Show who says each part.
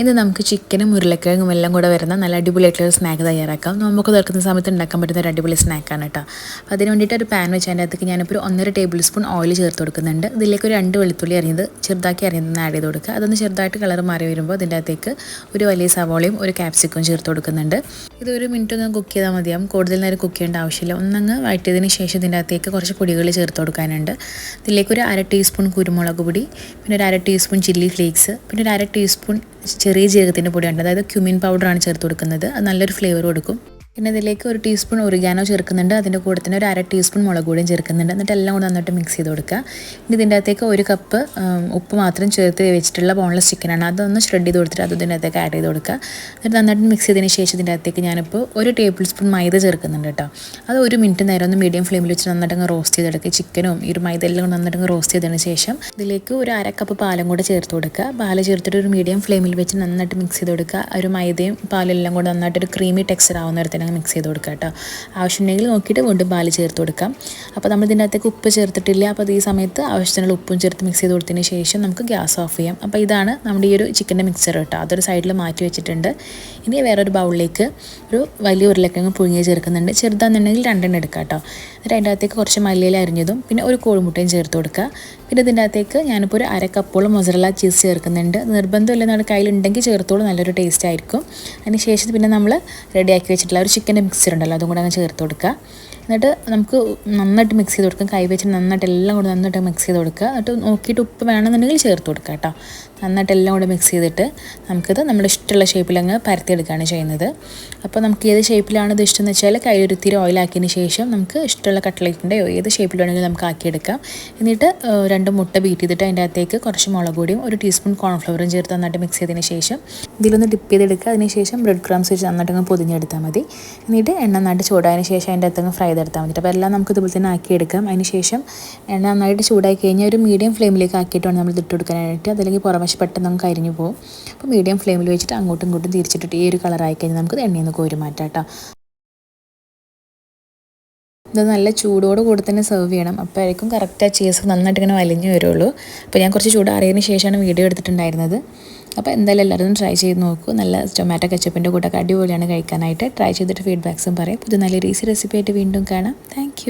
Speaker 1: ഇന്ന് നമുക്ക് ചിക്കനും ഉരുളക്കിഴങ്ങും എല്ലാം കൂടെ വരുന്ന നല്ല അടിപൊളിയായിട്ടുള്ള സ്നാക്ക് തയ്യാറാക്കാം. നമുക്ക് തുറക്കുന്ന സമയത്ത് ഉണ്ടാക്കാൻ പറ്റുന്ന ഒരു അടിപൊളി സ്നാക്കാണ് കേട്ടോ അപ്പോൾ അതിന് വേണ്ടിയിട്ട് ഒരു പാൻ വെച്ച് അതിന്റെ അകത്തേക്ക് ഞാനിപ്പോൾ ഒരു ഒന്നര ടേബിൾ സ്പൂൺ ഓയിൽ ചേർത്ത് കൊടുക്കുന്നുണ്ട്. ഇതിലേക്ക് ഒരു രണ്ട് വെളുത്തുള്ളി അറിയുന്നത് ചെറുതാക്കി അറിയുന്നത് ആഡ് ചെയ്ത് കൊടുക്കുക. അതൊന്ന് ചെറുതായിട്ട് കളർ മാറി വരുമ്പോൾ അതിന്റെ അകത്തേക്ക് ഒരു വലിയ സവോളയും ഒരു ക്യാപ്സിക്കും ചേർത്ത് കൊടുക്കുന്നുണ്ട്. ഇത് ഒരു മിനിറ്റ് ഒന്ന് കുക്ക് ചെയ്താൽ മതിയാവും. കൂടുതൽ നേരം കുക്ക് ചെയ്യേണ്ട ആവശ്യമില്ല. ഒന്നങ്ങ് വഴറ്റിയതിന് ശേഷം ഇതിന്റെ അകത്തേക്ക് കുറച്ച് പൊടികൾ ചേർത്ത് കൊടുക്കാനുണ്ട്. ഇതിലേക്ക് ഒരു അര ടീസ്പൂൺ കുരുമുളക് പൊടി പിന്നെ ഒരു അര ടീസ്പൂൺ ചില്ലി ഫ്ലേക്സ് പിന്നെ ഒരു അര ടീസ്പൂൺ ചെറിയ ജീരകത്തിന്റെ പൊടിയുണ്ട്. അതായത് ക്യുമിൻ പൗഡറാണ് ചേർത്ത് കൊടുക്കുന്നത്. അത് നല്ലൊരു ഫ്ലേവർ കൊടുക്കും. പിന്നെ ഇതിലേക്ക് ഒരു ടീസ്പൂൺ ഒറിഗാനോ ചേർക്കുന്നുണ്ട്. അതിന്റെ കൂടെ തന്നെ ഒരു അര ടീസ്പൂൺ മുളക് പൊടിയും ചേർക്കുന്നുണ്ട്. എന്നിട്ട് എല്ലാം കൂടെ നന്നായിട്ട് മിക്സ് ചെയ്ത് കൊടുക്കുക. ഇനി ഇതിന്റെ അകത്തേക്ക് ഒരു കപ്പ് ഉപ്പ് മാത്രം ചേർത്ത് വെച്ചിട്ടുള്ള ബോൺലെസ് ചിക്കനാണ് അതൊന്ന് ഷ്രെഡ് ചെയ്ത് കൊടുത്തിട്ട് അത് ഇതിന്റെ അകത്തേക്ക് ആഡ് ചെയ്ത് കൊടുക്കുക. എന്നിട്ട് നന്നായിട്ട് മിക്സ് ചെയ്തതിന് ശേഷം ഇതിന്റെ അകത്തേക്ക് ഞാനിപ്പോൾ ഒരു ടേബിൾ സ്പൂൺ മൈദ ചേർക്കുന്നുണ്ട് കേട്ടോ. അത് ഒരു മിനിറ്റ് നേരം ഒന്ന് മീഡിയം ഫ്ലെയിമിൽ വെച്ച് നന്നായിട്ട് അങ്ങ് റോസ്റ്റ് ചെയ്തെടുക്കുക ചിക്കനും ഈ ഒരു മൈദ എല്ലാം കൂടെ നന്നായിട്ട് അങ്ങ് റോസ്റ്റ് ചെയ്തതിന് ശേഷം ഇതിലേക്ക് ഒരു അര കപ്പ് പാലും കൂടെ ചേർത്ത് കൊടുക്കുക. പാൽ ചേർത്തിട്ട് ഒരു മീഡിയം ഫ്ലെയിമിൽ വെച്ച് നന്നായിട്ട് മിക്സ് ചെയ്ത് കൊടുക്കുക. ഒരു മൈദയും പാലും എല്ലാം കൂടെ നന്നായിട്ട് ഒരു ക്രീമി ടെക്സ്ചർ ആവുന്ന തന്നെ മിക്സ് ചെയ്ത് കൊടുക്കുക കേട്ടോ. ആവശ്യമുണ്ടെങ്കിൽ നോക്കിയിട്ട് വീണ്ടും പാൽ ചേർത്ത് കൊടുക്കാം. അപ്പോൾ നമ്മൾ ഇതിന്റെ അകത്തേക്ക് ഉപ്പ് ചേർത്തിട്ടില്ല. അപ്പോൾ ഈ സമയത്ത് ആവശ്യത്തിനുള്ള ഉപ്പും ചേർത്ത് മിക്സ് ചെയ്ത് കൊടുത്തതിന് ശേഷം നമുക്ക് ഗ്യാസ് ഓഫ് ചെയ്യാം. അപ്പോൾ ഇതാണ് നമ്മുടെ ഈ ഒരു ചിക്കന്റെ മിക്സർ കേട്ടോ. അതൊരു സൈഡിൽ മാറ്റി വെച്ചിട്ടുണ്ട്. ഇനി വേറൊരു ബൗളിലേക്ക് ഒരു വലിയ ഉരുളക്കിഴങ്ങ് പുഴുങ്ങി ചേർക്കുന്നുണ്ട്. ചെറുതാണെന്നുണ്ടെങ്കിൽ രണ്ടെണ്ണം എടുക്കാം കേട്ടോ. എന്നിട്ട് അതിന്റെ അകത്തേക്ക് കുറച്ച് മല്ലിയില അരിഞ്ഞതും പിന്നെ ഒരു കോഴിമുട്ടയും ചേർത്ത് കൊടുക്കുക. പിന്നെ ഇതിന്റെ അകത്തേക്ക് ഞാനിപ്പോൾ ഒരു അര കപ്പോളം മൊസറല ചീസ് ചേർക്കുന്നുണ്ട്. നിർബന്ധമില്ല നമ്മുടെ കയ്യിലുണ്ടെങ്കിൽ ചേർത്തോളൂ. നല്ലൊരു ടേസ്റ്റ് ആയിരിക്കും. അതിന് ശേഷം പിന്നെ നമ്മൾ റെഡിയാക്കി വെച്ചിട്ടുള്ള ഒരു ചിക്കന്റെ മിക്സർ ഉണ്ടല്ലോ അതും കൂടെ അങ്ങ് ചേർത്ത് കൊടുക്കുക. എന്നിട്ട് നമുക്ക് നന്നായിട്ട് മിക്സ് ചെയ്ത് കൊടുക്കാം. കൈ വെച്ചിട്ട് നന്നായിട്ട് എല്ലാം കൂടെ നന്നായിട്ട് മിക്സ് ചെയ്ത് കൊടുക്കുക. എന്നിട്ട് നോക്കിയിട്ട് ഉപ്പ് വേണമെന്നുണ്ടെങ്കിൽ ചേർത്ത് കൊടുക്കുക കേട്ടോ. നന്നായിട്ട് എല്ലാം കൂടെ മിക്സ് ചെയ്തിട്ട് നമുക്കിത് നമ്മുടെ ഇഷ്ടമുള്ള ഷേപ്പിൽ അങ്ങ് പരത്തിയെടുക്കുകയാണ് ചെയ്യുന്നത്. അപ്പോൾ നമുക്ക് ഏത് ഷേപ്പിലാണ് ഇത് ഇഷ്ടം എന്ന് വെച്ചാൽ കയ്യിലൊരുത്തിരി ഓയിലാക്കിയതിന് ശേഷം നമുക്ക് ഇഷ്ടമുള്ള കട്ട്ലേറ്റിന്റെയോ ഏത് ഷേപ്പിൽ വേണമെങ്കിലും നമുക്ക് ആക്കിയെടുക്കാം. എന്നിട്ട് രണ്ട് മുട്ട ബീറ്റ് ചെയ്തിട്ട് അതിന്റെ അകത്തേക്ക് കുറച്ച് മുളക് പൊടിയും ഒരു ടീസ്പൂൺ കോൺഫ്ലവറും ചേർത്ത് നന്നായിട്ട് മിക്സ് ചെയ്തതിന് ശേഷം ഇതിലൊന്ന് ഡിപ്പ് ചെയ്തെടുക്കുക. അതിന് ശേഷം ബ്രെഡ് ക്രംസ് വെച്ച് നന്നായിട്ട് അങ്ങ് പൊതിഞ്ഞെടുത്താൽ മതി. എന്നിട്ട് എണ്ണ നന്നായിട്ട് ചൂടായതിന് ശേഷം അതിന്റെ അകത്തങ്ങ് ഫ്രൈ ചെയ്തെടുത്താൽ മതി. അപ്പോൾ എല്ലാം നമുക്ക് ഇതുപോലെ തന്നെ ആക്കിയെടുക്കാം. അതിന് ശേഷം എണ്ണ നന്നായിട്ട് ചൂടായി കഴിഞ്ഞാൽ ഒരു മീഡിയം ഫ്ലെയിമിലേക്ക് ആക്കിയിട്ട് വേണം നമ്മൾ ഇട്ട് കൊടുക്കാനായിട്ട്. അതല്ലെങ്കിൽ പുറമശം പെട്ടെന്ന് നമുക്ക് അരിഞ്ഞു പോകും അപ്പോൾ മീഡിയം ഫ്ലെയിമിൽ വെച്ചിട്ട് അങ്ങോട്ടും ഇങ്ങോട്ടും തിരിച്ചിട്ടിട്ട് ഈ ഒരു കളറായി കഴിഞ്ഞാൽ നമുക്ക് എണ്ണയിൽ നിന്ന് കോരി മാറ്റാം കേട്ടോ. ഇത് നല്ല ചൂടോട് കൂടെ തന്നെ സെർവ് ചെയ്യണം. അപ്പോഴായിരിക്കും കറക്റ്റ് ആ ചീസ് നന്നായിട്ട് ഇങ്ങനെ വലിഞ്ഞു വരുള്ളൂ. അപ്പോൾ ഞാൻ കുറച്ച് ചൂടാറിയതിന് ശേഷമാണ് വീഡിയോ എടുത്തിട്ടുണ്ടായിരുന്നത്. അപ്പോൾ എന്തായാലും എല്ലാവരും ട്രൈ ചെയ്ത് നോക്കൂ. നല്ല ടൊമാറ്റോ കച്ചപ്പിന്റെ കൂട്ടൊക്കെ അടിപൊളിയാണ് കഴിക്കാനായിട്ട്. ട്രൈ ചെയ്തിട്ട് ഫീഡ്ബാക്സും പറയും. പുതിയ നല്ല ഈസി റെസിപ്പി ആയിട്ട് വീണ്ടും കാണാം. താങ്ക്